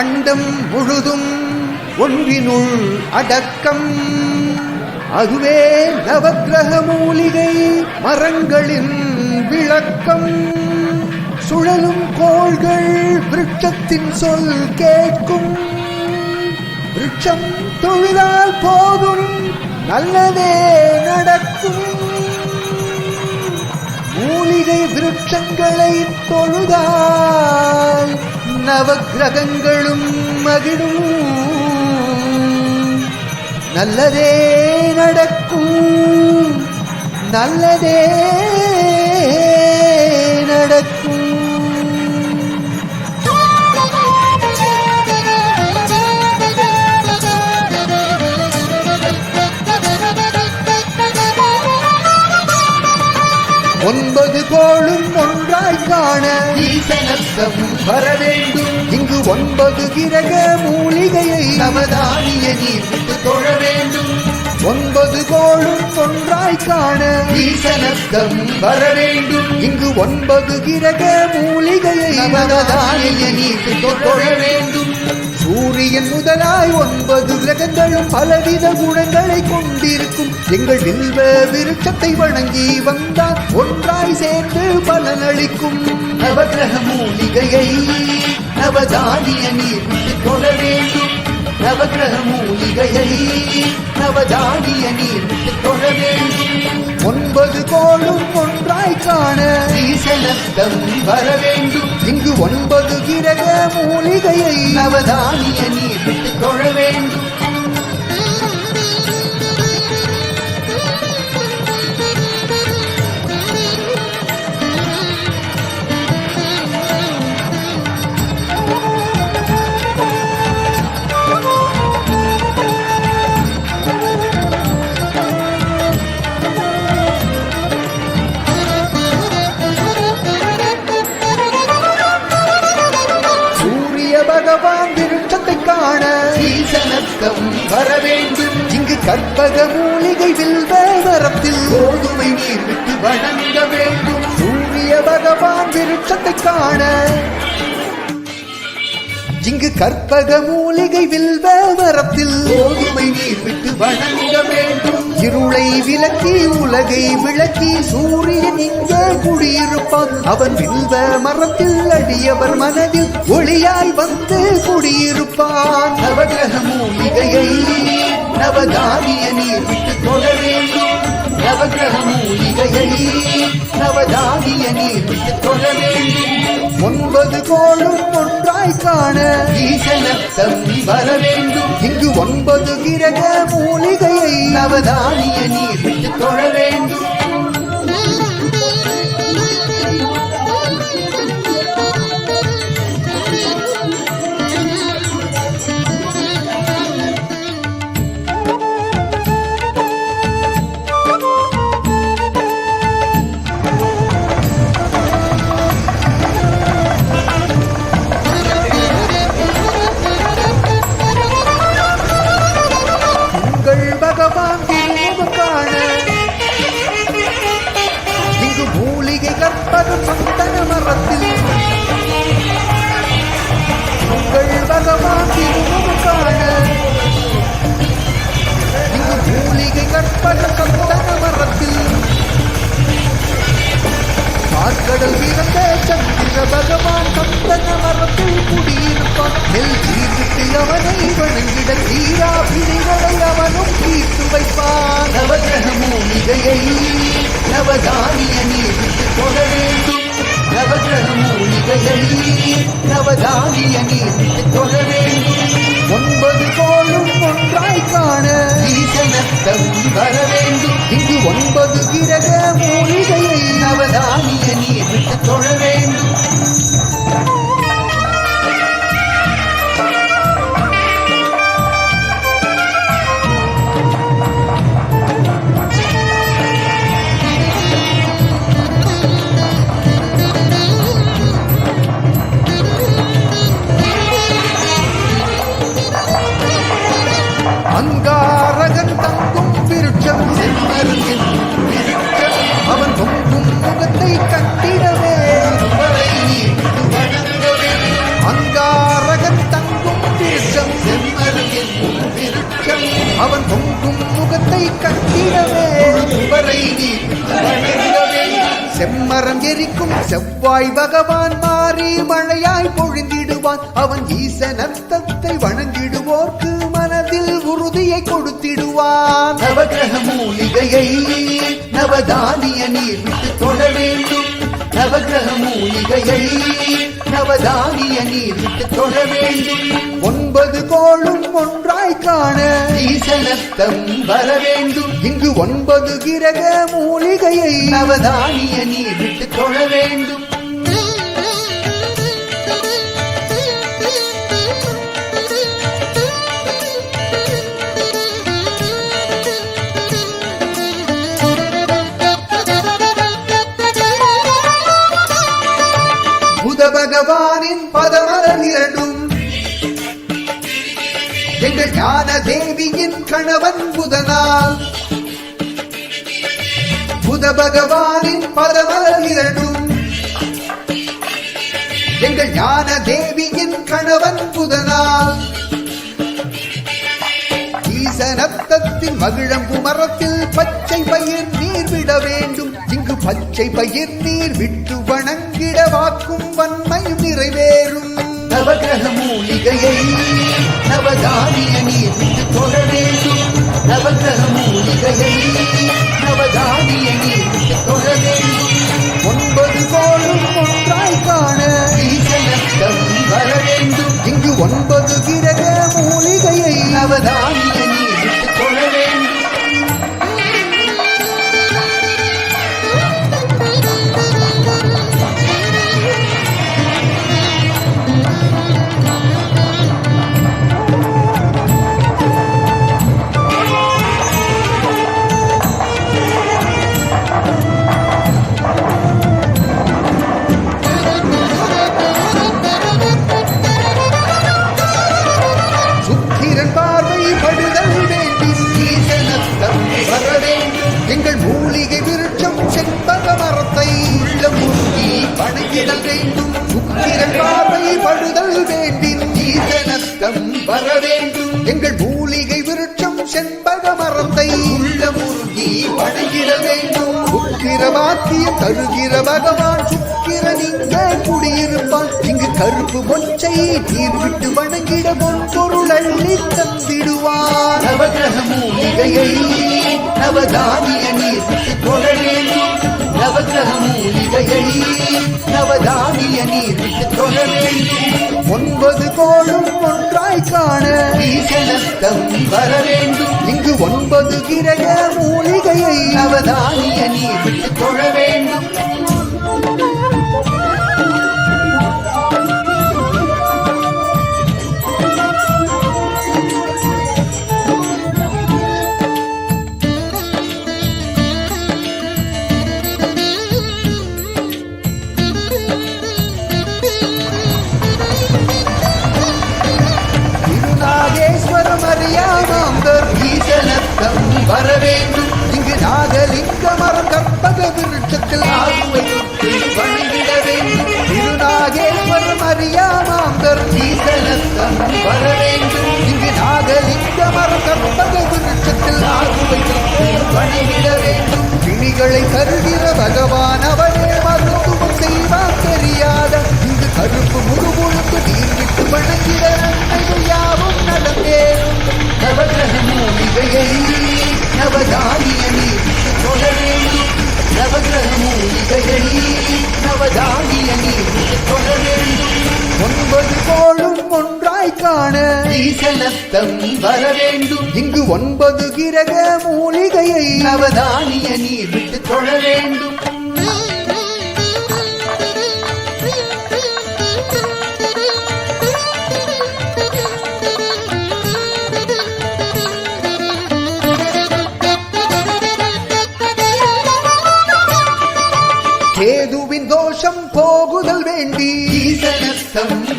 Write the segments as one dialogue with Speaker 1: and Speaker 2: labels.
Speaker 1: அண்டம் முழுதும் ஒன்றினுள் அடக்கம். அதுவே நவக்கிரக மூலிகை மரங்களின் விளக்கம். சுழலும் கோள்கள் விருட்சத்தின் சொல் கேட்கும். விருட்சம் தொழிலால் போதும் நல்லதே நடக்கும். மூலிகை விருட்சங்களை தொழுதால் நவக்கிரகங்களும் மகிழும். நல்லதே நடக்கும். நல்லதே நடக்கும். ஒன்பது கோளும் காண. ஈசனத்தம் வர வேண்டும். இங்கு ஒன்பது கிரக மூலிகையை நவதானிய நீர் தொழ வேண்டும். ஒன்பது கோளும் ஒன்றாய் காண. ஈசனத்தம் வர வேண்டும். இங்கு ஒன்பது கிரக மூலிகையை நவதானிய நீர் தொழ வேண்டும். சூரியன் முதலாய் ஒன்பது கிரகங்களும் பலவித குணங்களை கொண்டிருக்கும். எங்கள் வில்வ விருட்சத்தை வணங்கி வந்தால் ஒன்றாய் சேர்ந்து பலனளிக்கும் நவகிரக மூலிகையை நவதானிய நீர் கொள்ள வேண்டும். நவகிரக மூலிகையை நவதானிய நீர் கொள்ள வேண்டும். ஒன்பது கோளும் ஒன்றாய் காண ஈசனத்தம் வர வேண்டும். இங்கு ஒன்பது கிரக மூலிகையை நவதானிய நீர் விட்டு தொழ வேண்டும். கற்பக மூலிகை வில்வ வரத்தில் கோதுமை நீர் விட்டு வணங்க வேண்டும். சூரிய பகவான் விருட்சத்தை காண. இங்கு கற்பக மூலிகை வில்வ வரத்தில் கோதுமை நீர் விட்டு வணங்க வேண்டும். இருளை விளக்கி உலகை விளக்கி சூரியன் இங்கே குடியிருப்பான். அவன் வில்வ மரத்தில் அடியவர் மனதில் ஒளியாய் வந்து குடியிருப்பான். அவர்கள் நவதானிய நீர் விட்டு தொழ வேண்டும் நவகிரக மூலிகையை நவதானிய நீர் விட்டு தொழ வேண்டும் ஒன்பது கோளும் ஒன்றாய் காண ஈசன தம்பி வர வேண்டும் இங்கு ஒன்பது கிரக மூலிகையை நவதானிய நீர் விட்டு தொழ வேண்டும் மூலிகை கற்பகம் சந்தன மரத்தில். உங்கள் பகவான் திருமுகம் காண இங்கு மூலிகை கற்பக சந்தன சந்திர பகவான் கந்தன மரத்தில் குடியிருப்பான். நெல் தீர்த்து அவனை வணங்கிட தீரா பிடிகளை அவனும் தீர்த்து வைப்பான். நவகிரகமோ மூலிகையை நவதானிய நீர் விட்டு தொட வேண்டும். நவகிரக மூலிகையை நவதானிய நீர் விட்டு தொட வேண்டும். ஒன்பது கோளும் ஒன்றாய் காண ஈசனத்தம் வர வேண்டும். இங்கு ஒன்பது கிரக மூலி அவன் பொங்கும் முகத்தை கட்டிடவே.
Speaker 2: வரை நீ
Speaker 1: செம்மரம் எரிக்கும் செவ்வாய் பகவான் மாறி மழையாய் பொழிந்திடுவான். அவன் ஈசனத்தத்தை வணங்கிடுவோர்க்கு மனதில் உறுதியை கொடுத்திடுவான்.
Speaker 2: நவகிரக மூலிகையை நவதானிய நீர் விட்டு தொட வேண்டும். நவகிரக மூலிகையை நவதானிய நீர் தொழ வேண்டும்.
Speaker 1: ஒன்பது கோளும் ஒன்றாய் காண
Speaker 2: ஈசனத்தம் வர வேண்டும்.
Speaker 1: இங்கு ஒன்பது கிரக மூலிகையை
Speaker 2: நவதானிய நீர் தொழ வேண்டும்.
Speaker 1: பகவானின் பதமரம் இரண்டும் எங்கள் ஞான தேவியின் கணவன் புதனால். புத பகவானின் பதமரம் இரண்டும் எங்கள் ஞான தேவியின் கணவன் புதனால். ஈசனத்தத்தின் மகிழம் குமரத்தில் பச்சை பயிர் நீர் விட வேண்டும். இங்கு பச்சை பயிர் நீர் விட்டு வணங்கிட வாக்கும் வன் நிறைவேறும்.
Speaker 2: நவகிரக மூலிகையை நவதானிய நீர் விட்டு தொழ வேண்டும். நவகிரக மூலிகையை நவதானிய நீர் விட்டு தொழ வேண்டும்.
Speaker 1: ஒன்பது கோளும் ஒன்றாய் காண
Speaker 2: ஈசனத்தம் வர வேண்டும்.
Speaker 1: இங்கு ஒன்பது கிரக மூலிகையை
Speaker 2: நவதானிய நீர் விட்டு தொழ வேண்டும் வர வேண்டும்
Speaker 1: எங்கள் மூலிகை விருட்சம் செண்பக மரத்தை
Speaker 2: உள்ள மூர்த்தி வணங்கிட வேண்டும்.
Speaker 1: சுக்கிர வாக்கியம் தருகிற பகவான் சுக்கிரன் இங்கே குடியிருப்பான் இங்கு கருப்பு மொச்சை நீர் விட்டு வணங்கிட பொருள் அள்ளி தந்திடுவான்
Speaker 2: நவகிரக மூலிகையை நவதானிய நீர் வேண்டும். நவகிரக மூலிகையை நவதானிய நீர் வேண்டும்.
Speaker 1: ஒன்பது கோளும்
Speaker 2: ஈசனத்தம் வர வேண்டும்.
Speaker 1: இங்கு ஒன்பது கிரக மூலிகையை
Speaker 2: அவதானிய நீ விட்டு தொழ வேண்டும்.
Speaker 1: மாந்தர் அறியாமாந்தர்
Speaker 2: வர வேண்டும்.
Speaker 1: இங்கு நாகலிங்க மரம் கற்பக விருட்சத்தில்
Speaker 2: ஆகுவை தொட்டு வேண்டும்.
Speaker 1: பிணிகளை தருகிற பகவான் அவனே மருத்துவம் செய்வான். தெரியாத இங்கு கருப்பு முழுமுழுக்கு நீர்விட்டு வணங்கிட நன்மைகள் யாவும் நடந்தேறும்
Speaker 2: நவகிரக மூலிகையை நவதானிய ஈசனத்தம் வர வேண்டும்.
Speaker 1: இங்கு ஒன்பது கிரக மூலிகையை
Speaker 2: நவதானிய நீர் விட்டு தொழ வேண்டும்.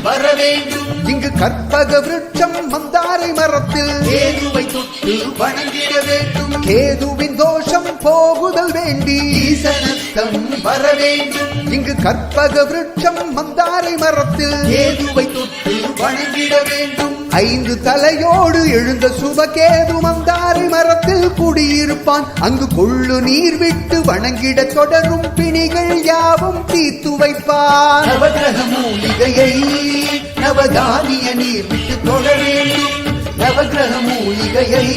Speaker 2: வர வேண்டும்.
Speaker 1: இங்கு கற்பக விருட்சம் மந்தாரை மரத்தில்
Speaker 2: கேதுவை தொட்டு வணங்கிட வேண்டும்.
Speaker 1: கேதுவின் தோஷம் போகுதல் வேண்டி
Speaker 2: ஈசனத்தம் வர வேண்டும்.
Speaker 1: இங்கு கற்பக விருட்சம் மந்தாரை மரத்தில்
Speaker 2: கேதுவை தொட்டு வணங்கிட வேண்டும்.
Speaker 1: ஐந்து தலையோடு எழுந்த சுபகேது மந்தாரை மரத்தில் குடியிருப்பான். அங்கு கொள்ளு நீர் விட்டு வணங்கிட தொடரும் பிணிகள் யாவும் தீர்த்து வைப்பான்.
Speaker 2: நவகிரக மூலிகையை நவதானிய நீர் விட்டு தொட வேண்டும் நவகிரக மூலிகையை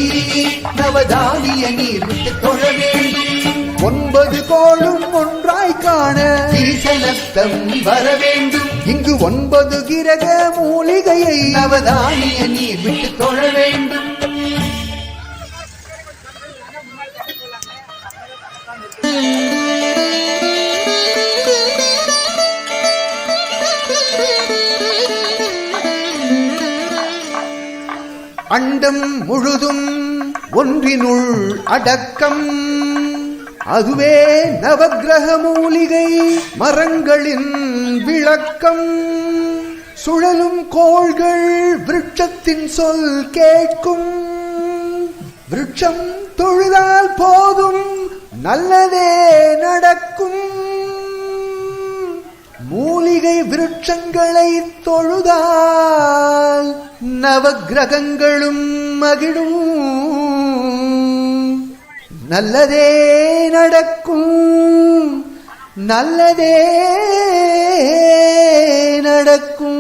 Speaker 2: நவதானிய நீர் விட்டு தொழ வேண்டும்
Speaker 1: ஒன்பது கோளும் ஒன்றாய் காண
Speaker 2: ஈசனத்தம் வர வேண்டும்.
Speaker 1: இங்கு ஒன்பது கிரக மூலிகையை
Speaker 2: நவதானிய நீர் விட்டு தொழ வேண்டும்.
Speaker 1: அண்டம் முழுதும் ஒன்றினுள் அடக்கம். அதுவே நவகிரக மூலிகை மரங்களின் விளக்கம். சுழலும் கோள்கள் விருட்சத்தின் சொல் கேட்கும். விருட்சம் தொழுதால் போதும் நல்லதே நடக்கும். மூலிகை விருட்சங்களை தொழுதால் நவகிரகங்களும் மகிழும். நல்லதே நடக்கும் நல்லதே நடக்கும்.